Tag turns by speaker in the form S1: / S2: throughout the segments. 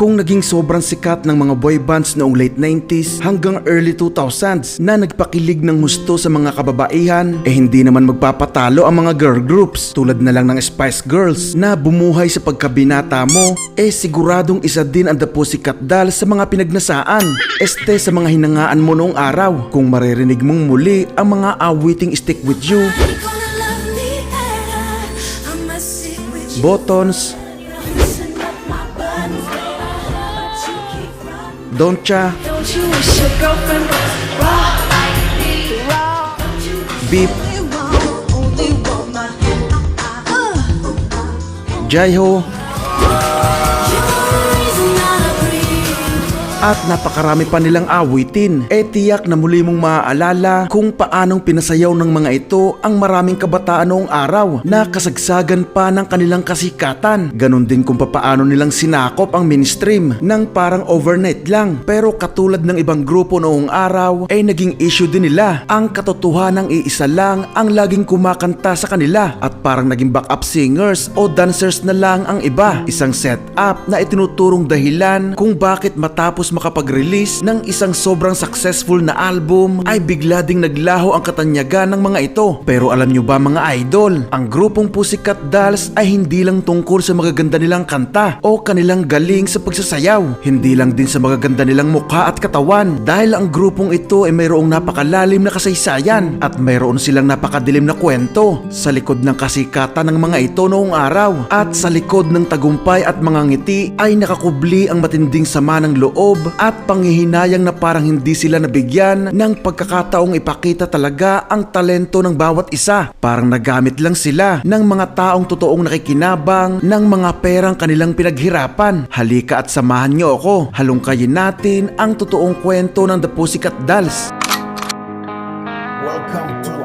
S1: kung naging sobrang sikat ng mga boy bands noong late 90s hanggang early 2000s na nagpakilig ng husto sa mga kababaihan, eh hindi naman magpapatalo ang mga girl groups. Tulad na lang ng Spice Girls na bumuhay sa pagkabinata mo, eh siguradong isa din ang The Pussycat Dolls sa mga pinagnasaan. Este sa mga hinangaan mo noong araw. Kung maririnig mong muli ang mga awiting Stick With You,
S2: You're Don't you
S1: Beep, Jaiho, at napakarami pa nilang awitin. E tiyak na muli mong maaalala kung paanong pinasayaw ng mga ito ang maraming kabataan noong araw na kasagsagan pa ng kanilang kasikatan. Ganon din kung papaano nilang sinakop ang mainstream ng parang overnight lang. Pero katulad ng ibang grupo noong araw ay naging issue din nila ang katotohanang iisa lang ang laging kumakanta sa kanila at parang naging backup singers o dancers na lang ang iba. Isang setup na itinuturong dahilan kung bakit matapos makapag-release ng isang sobrang successful na album ay bigla ding naglaho ang katanyagan ng mga ito. Pero alam nyo ba mga idol, ang grupong Pussycat Dolls ay hindi lang tungkol sa magaganda nilang kanta o kanilang galing sa pagsasayaw. Hindi lang din sa magaganda nilang mukha at katawan dahil ang grupong ito ay mayroong napakalalim na kasaysayan at mayroon silang napakadilim na kwento sa likod ng kasikatan ng mga ito noong araw at sa likod ng tagumpay at mga ngiti ay nakakubli ang matinding sama ng loob at panghihinayang na parang hindi sila nabigyan ng pagkakataong ipakita talaga ang talento ng bawat isa. Parang nagamit lang sila ng mga taong totoong nakikinabang ng mga perang kanilang pinaghirapan. Halika at samahan niyo ako. Halungkayin natin ang totoong kwento ng The Pussycat Dolls.
S3: Welcome to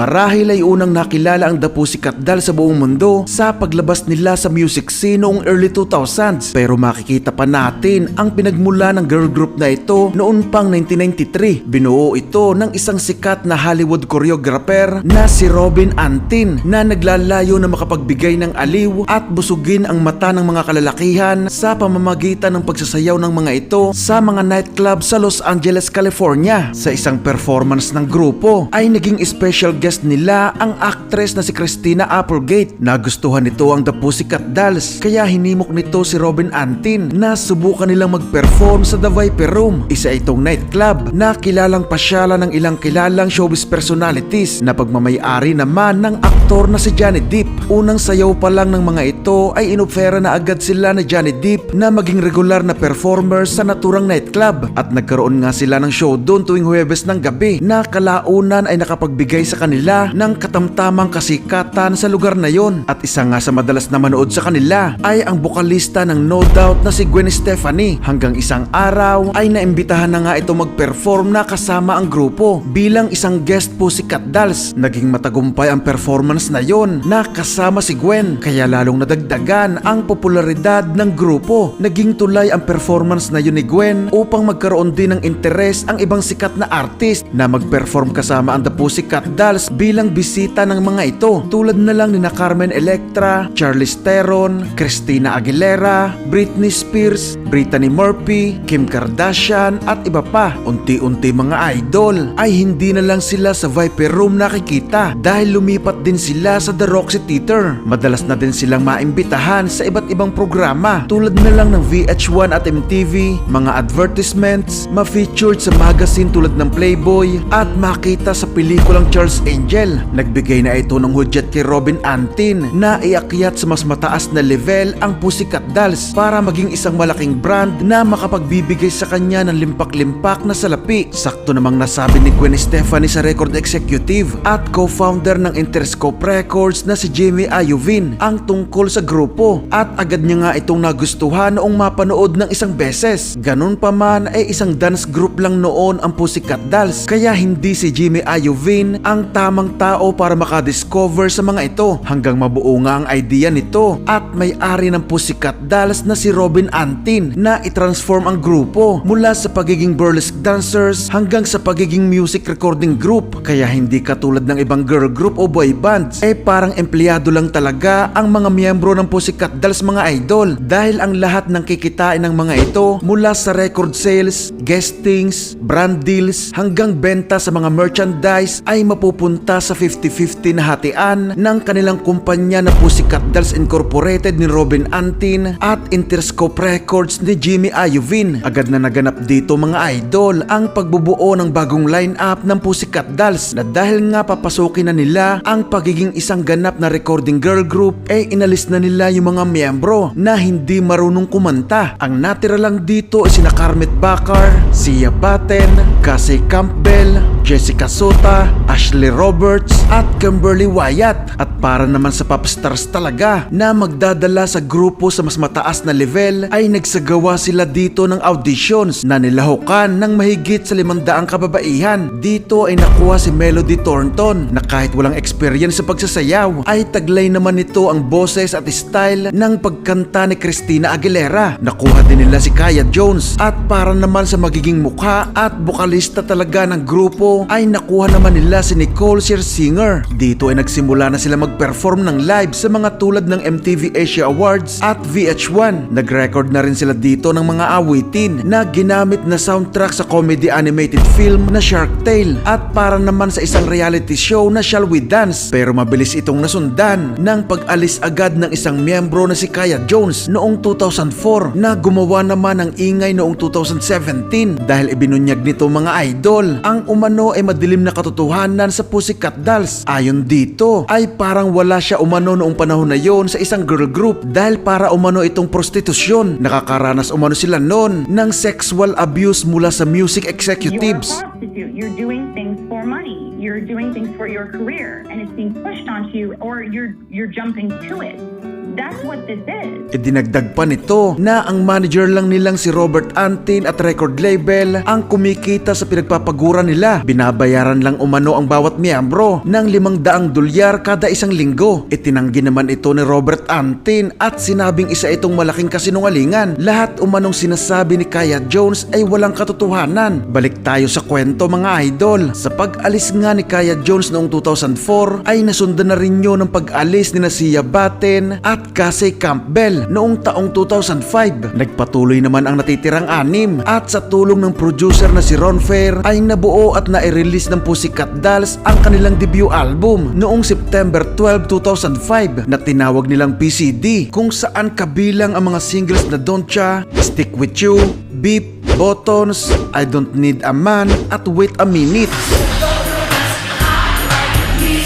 S1: Marahil ay unang nakilala ang The Pussycat Dolls sa buong mundo sa paglabas nila sa music scene noong early 2000s. Pero makikita pa natin ang pinagmula ng girl group na ito noon pang 1993. Binuo ito ng isang sikat na Hollywood choreographer na si Robin Antin na naglalayo na makapagbigay ng aliw at busugin ang mata ng mga kalalakihan sa pamamagitan ng pagsasayaw ng mga ito sa mga nightclub sa Los Angeles, California. Sa isang performance ng grupo ay naging special guest nila ang actress na si Christina Applegate. Nagustuhan nito ang The Pussycat Dolls kaya hinimok nito si Robin Antin na subukan nilang mag-perform sa The Viper Room. Isa itong nightclub na kilalang pasyala ng ilang kilalang showbiz personalities na pagmamayari naman ng aktor na si Johnny Depp. Unang sayaw pa lang ng mga ito ay inofera na agad sila ni Johnny Depp na maging regular na performer sa naturang nightclub at nagkaroon nga sila ng show doon tuwing Huwebes ng gabi na kalaunan ay nakapagbigay sa kanila ng katamtamang kasikatan sa lugar na yon at isa nga sa madalas na manood sa kanila ay ang bokalista ng No Doubt na si Gwen Stefani hanggang isang araw ay naimbitahan na nga ito mag-perform na kasama ang grupo bilang isang guest po si Kat Dolls. Naging matagumpay ang performance na yon na kasama si Gwen kaya lalong nadagdagan ang popularidad ng grupo. Naging tulay ang performance na yun ni Gwen upang magkaroon din ng interes ang ibang sikat na artist na mag-perform kasama ang The Pussycat Dolls bilang bisita ng mga ito tulad na lang ni na Carmen Electra, Charlize Theron, Christina Aguilera, Britney Spears, Brittany Murphy, Kim Kardashian at iba pa. Unti-unti mga idol ay hindi na lang sila sa Viper Room nakikita dahil lumipat din sila sa The Roxy Theater. Madalas na din silang maimbitahan sa iba't ibang programa tulad na lang ng VH1 at MTV, mga advertisements, ma-featured sa magazine tulad ng Playboy at makita sa pelikulang Charles Angel. Nagbigay na ito ng hudyat kay Robin Antin na iakyat sa mas mataas na level ang Pussycat Dolls para maging isang malaking brand na makapagbibigay sa kanya ng limpak-limpak na salapi. Sakto namang nasabi ni Gwen Stefani sa record executive at co-founder ng Interscope Records na si Jimmy Iovine ang tungkol sa grupo at agad niya nga itong nagustuhan noong mapanood ng isang beses. Ganun pa man ay isang dance group lang noon ang Pussycat Dolls kaya hindi si Jimmy Iovine ang tamang tao para makadiscover sa mga ito hanggang mabuo nga ang idea nito at may-ari ng Pussycat Dolls na si Robin Antin na i-transform ang grupo mula sa pagiging burlesque dancers hanggang sa pagiging music recording group. Kaya hindi katulad ng ibang girl group o boy bands eh parang empleyado lang talaga ang mga miyembro ng Pussycat Dolls mga idol dahil ang lahat ng kikitain ng mga ito mula sa record sales, guestings, brand deals hanggang benta sa mga merchandise ay mapupunta sa 50-50 na hatian ng kanilang kumpanya na Pussycat Dolls Incorporated ni Robin Antin at Interscope Records ni Jimmy Iovine. Agad na naganap dito mga idol ang pagbubuo ng bagong lineup ng Pussycat Dolls na dahil nga papasukin na nila ang pagiging isang ganap na recording girl group ay inalis na nila yung mga miyembro na hindi marunong kumanta. Ang natira lang dito ay sina Carmet Bakar, Sia Batten, Cassie Campbell, Jessica Sota, Ashley Roberts at Kimberly Wyatt at para naman sa pop stars talaga na magdadala sa grupo sa mas mataas na level ay nagsagawa sila dito ng auditions na nilahukan ng mahigit sa limandaang kababaihan. Dito ay nakuha si Melody Thornton na kahit walang experience sa pagsasayaw ay taglay naman nito ang boses at style ng pagkanta ni Christina Aguilera. Nakuha din nila si Kaya Jones at para naman sa magiging mukha at bukalista talaga ng grupo ay nakuha naman nila si Nicole Scherzinger. Dito ay nagsimula na sila mag-perform ng live sa mga tulad ng MTV Asia Awards at VH1. Nag-record na rin sila dito ng mga awitin na ginamit na soundtrack sa comedy animated film na Shark Tale at para naman sa isang reality show na Shall We Dance pero mabilis itong nasundan ng pag-alis agad ng isang miyembro na si Kaya Jones noong 2004 na gumawa naman ng ingay noong 2017 dahil ibinunyag nito mga idol. Ang umano ay madilim na katotohanan sa Pussycat Dolls. Ayon dito ay parang wala siya umano noong panahon na yon sa isang girl group dahil para umano itong prostitusyon. Nakakaranas umano sila noon ng sexual abuse mula sa music executives.
S4: You're doing things for money. You're doing things for your career, and it's being pushed onto you, or you're you're jumping to it. That's what this is.
S1: Idinagdag pa nito na ang manager lang nilang si Robert Antin at record label ang kumikita sa pinagpapaguran nila. Binabayaran lang umano ang bawat miyembro ng limang daang dolyar kada isang linggo. Itinanggi naman ito ni Robert Antin at sinabing isa itong malaking kasinungalingan. Lahat umanong sinasabi ni Kaya Jones ay walang katotohanan. Balik tayo sa kwento mga idol. Sa pag-alis nga ni Kaya Jones noong 2004 ay nasundan na rin yun ng pag-alis ni na Sia Batten at Casey Campbell noong taong 2005. Nagpatuloy naman ang natitirang anim at sa tulong ng producer na si Ron Fair ay nabuo at na-release ng Pussycat Dolls ang kanilang debut album noong September 12, 2005 na tinawag nilang PCD kung saan kabilang ang mga singles na Don't Cha, Stick With You, Beep, Buttons, I Don't Need a Man at Wait a Minute.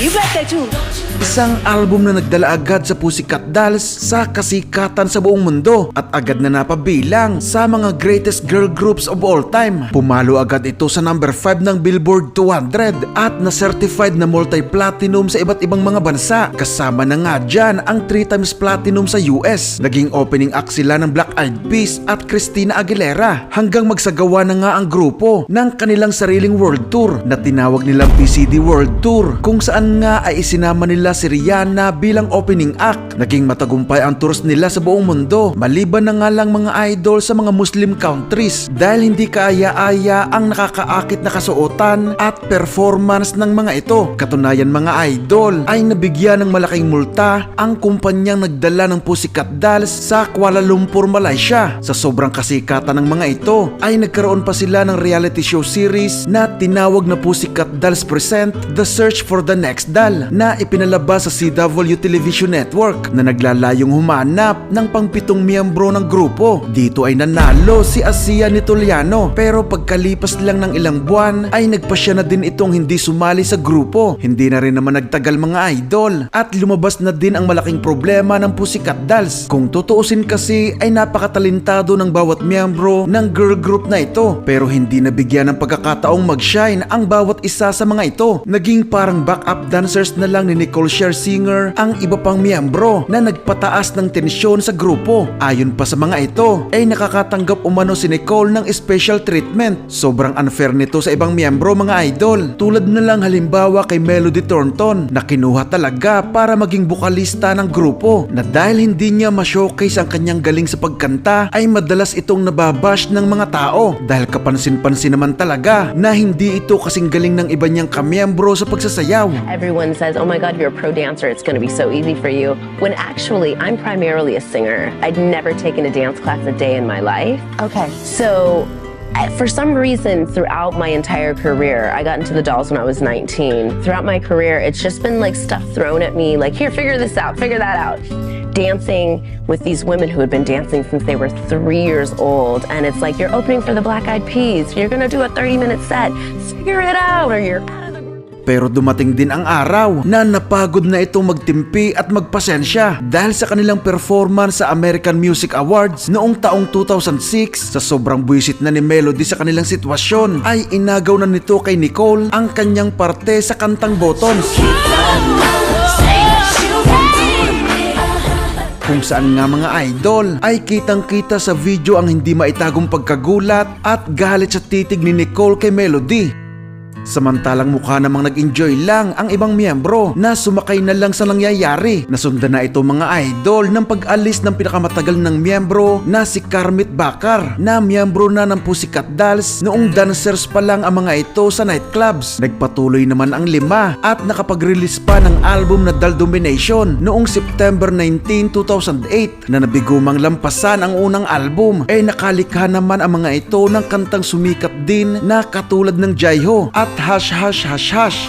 S2: You bet that too.
S1: Isang album na nagdala agad sa Pussycat Dolls sa kasikatan sa buong mundo at agad na napabilang sa mga greatest girl groups of all time. Pumalo agad ito sa number 5 ng Billboard 200 at na-certified na multi-platinum sa iba't ibang mga bansa. Kasama na nga dyan ang 3 times platinum sa US. Naging opening act sila ng Black Eyed Peas at Christina Aguilera hanggang magsagawa na nga ang grupo ng kanilang sariling world tour na tinawag nilang PCD World Tour kung saan nga ay isinama nila si Rihanna bilang opening act. Naging matagumpay ang tours nila sa buong mundo maliban na nga lang mga idol sa mga Muslim countries dahil hindi kaaya-aya ang nakakaakit na kasuotan at performance ng mga ito. Katunayan mga idol ay nabigyan ng malaking multa ang kumpanyang nagdala ng Pussycat Dolls sa Kuala Lumpur, Malaysia. Sa sobrang kasikatan ng mga ito ay nagkaroon pa sila ng reality show series na tinawag na Pussycat Dolls Present The Search for the Next Doll na ipinalabas sa CW Television Network na naglalayong humanap ng pangpitong miyembro ng grupo. Dito ay nanalo si Asia Nitoliano pero pagkalipas lang ng ilang buwan ay nagpasya na din itong hindi sumali sa grupo. Hindi na rin naman nagtagal mga idol at lumabas na din ang malaking problema ng Pussycat Dolls. Kung tutuusin kasi ay napakatalintado ng bawat miyembro ng girl group na ito pero hindi nabigyan ng pagkakataong mag-shine ang bawat isa sa mga ito. Naging parang backup dancers na lang ni Nicole Scherzinger ang iba pang miyembro na nagpataas ng tensyon sa grupo. Ayon pa sa mga ito, ay nakakatanggap umano si Nicole ng special treatment. Sobrang unfair nito sa ibang miyembro mga idol. Tulad na lang halimbawa kay Melody Thornton na kinuha talaga para maging bukalista ng grupo na dahil hindi niya ma-showcase ang kanyang galing sa pagkanta ay madalas itong nababash ng mga tao dahil kapansin-pansin naman talaga na hindi ito kasing galing ng iba niyang kamiyembro sa pagsasayaw.
S5: Everyone says, oh my God, you're pro dancer. It's going to be so easy for you. When actually, I'm primarily a singer. I'd never taken a dance class a day in my life.
S6: Okay.
S5: So, for some reason, throughout my entire career, I got into the dolls when I was 19. Throughout my career, it's just been like stuff thrown at me, like, here, figure this out, figure that out. Dancing with these women who had been dancing since they were three years old. And it's like, you're opening for the Black Eyed Peas. You're going to do a 30 minute set. Figure it out, or you're out of the
S1: Pero dumating din ang araw na napagod na itong magtimpi at magpasensya dahil sa kanilang performance sa American Music Awards noong taong 2006 sa sobrang buwisit na ni Melody sa kanilang sitwasyon ay inagaw na nito kay Nicole ang kanyang parte sa kantang Buttons. Kung saan nga mga idol ay kitang-kita sa video ang hindi maitagong pagkagulat at galit sa titig ni Nicole kay Melody. Samantalang mukha namang nag-enjoy lang ang ibang miyembro na sumakay na lang sa nangyayari. Nasundan na ito mga idol ng pag-alis ng pinakamatagal ng miyembro na si Karmit Bakar na miyembro na ng Pussycat Dolls noong dancers pa lang ang mga ito sa nightclubs. Nagpatuloy naman ang lima at nakapag-release pa ng album na Doll Domination noong September 19, 2008 na nabigumang lampasan ang unang album ay nakalikha naman ang mga ito ng kantang sumikat din na katulad ng Jaiho at Hush Hush Hush Hush.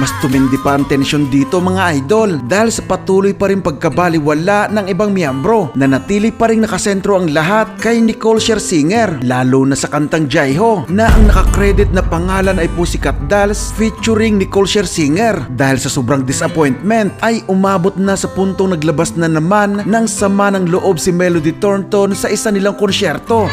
S1: Mas tumindi pa ang tensyon dito mga idol dahil sa patuloy pa rin pagkabaliwala ng ibang miyembro na natili pa rin nakasentro ang lahat kay Nicole Scherzinger lalo na sa kantang Jaiho na ang nakakredit na pangalan ay Pussycat Dolls featuring Nicole Scherzinger dahil sa sobrang disappointment ay umabot na sa puntong naglabas na naman ng sama ng loob si Melody Thornton sa isa nilang konsyerto.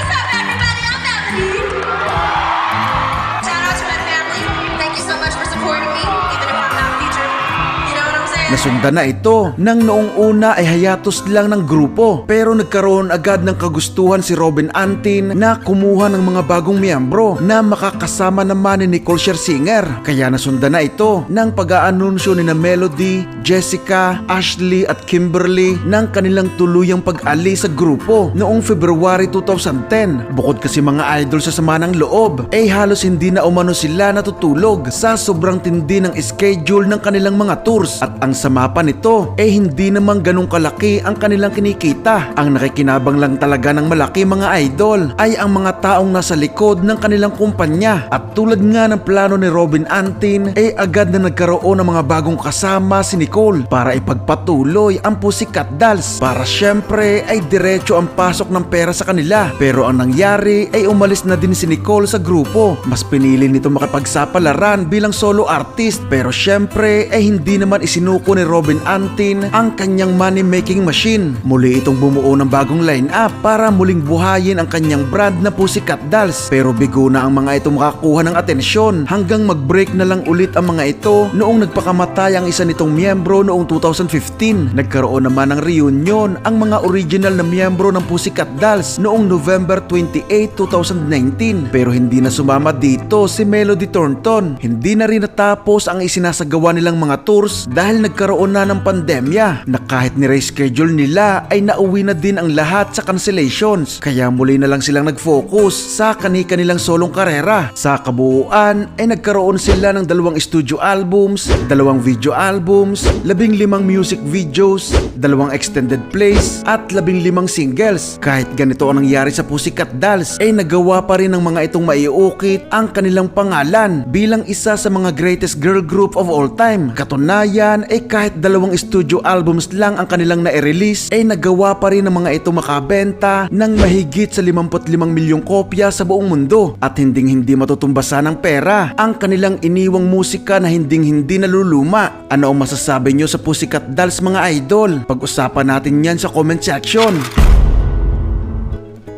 S1: Nasundan na ito nang noong una ay hayatos lang ng grupo pero nagkaroon agad ng kagustuhan si Robin Antin na kumuha ng mga bagong miyembro na makakasama naman ni Nicole Scherzinger. Kaya nasundan na ito ng pag-aanunsyo ni na Melody, Jessica, Ashley at Kimberly ng kanilang tuluyang pag-alis sa grupo noong February 2010. Bukod kasi mga idol sa sama ng loob, ay halos hindi na umano sila natutulog sa sobrang tindi ng schedule ng kanilang mga tours at ang sama pa nito. Ay hindi naman ganong kalaki ang kanilang kinikita. Ang nakikinabang lang talaga ng malaki mga idol ay ang mga taong nasa likod ng kanilang kumpanya. At tulad nga ng plano ni Robin Antin ay agad na nagkaroon ng mga bagong kasama si Nicole para ipagpatuloy ang Pussycat Dolls. Para syempre ay diretso ang pasok ng pera sa kanila. Pero ang nangyari ay umalis na din si Nicole sa grupo. Mas pinili nito makipagsapalaran bilang solo artist. Pero syempre ay hindi naman isinuko ni Robin Antin ang kanyang money making machine. Muli itong bumuo ng bagong lineup para muling buhayin ang kanyang brand na Pussycat Dolls. Pero bigo na ang mga ito makakuha ng atensyon. Hanggang mag-break na lang ulit ang mga ito noong nagpakamatay ang isa nitong miyembro noong 2015 nagkaroon naman ng reunion ang mga original na miyembro ng Pussycat Dolls noong November 28, 2019 pero hindi na sumama dito si Melody Thornton. Hindi na rin natapos ang isinasagawa nilang mga tours dahil nagkaroon na ng pandemya na kahit ni-reschedule nila ay nauwi na din ang lahat sa cancellations. Kaya muli na lang silang nag-focus sa kani-kanilang solong karera. Sa kabuuan ay nagkaroon sila ng dalawang studio albums dalawang video albums labing limang music videos dalawang extended plays at labing limang singles. Kahit ganito ang nangyari sa Pussycat Dolls ay nagawa pa rin ng mga itong maiukit ang kanilang pangalan bilang isa sa mga greatest girl group of all time. Katunayan ay kahit dalawang studio albums lang ang kanilang na-release ay nagawa pa rin ng mga ito makabenta ng mahigit sa 55 milyong kopya sa buong mundo at hinding hindi matutumbasan ng pera ang kanilang iniwang musika na hinding hindi naluluma. Ano ang masasabi nyo sa Pussycat Dolls mga idol? Pag-usapan natin yan sa comment section.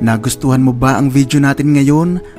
S1: Nagustuhan mo ba ang video natin ngayon?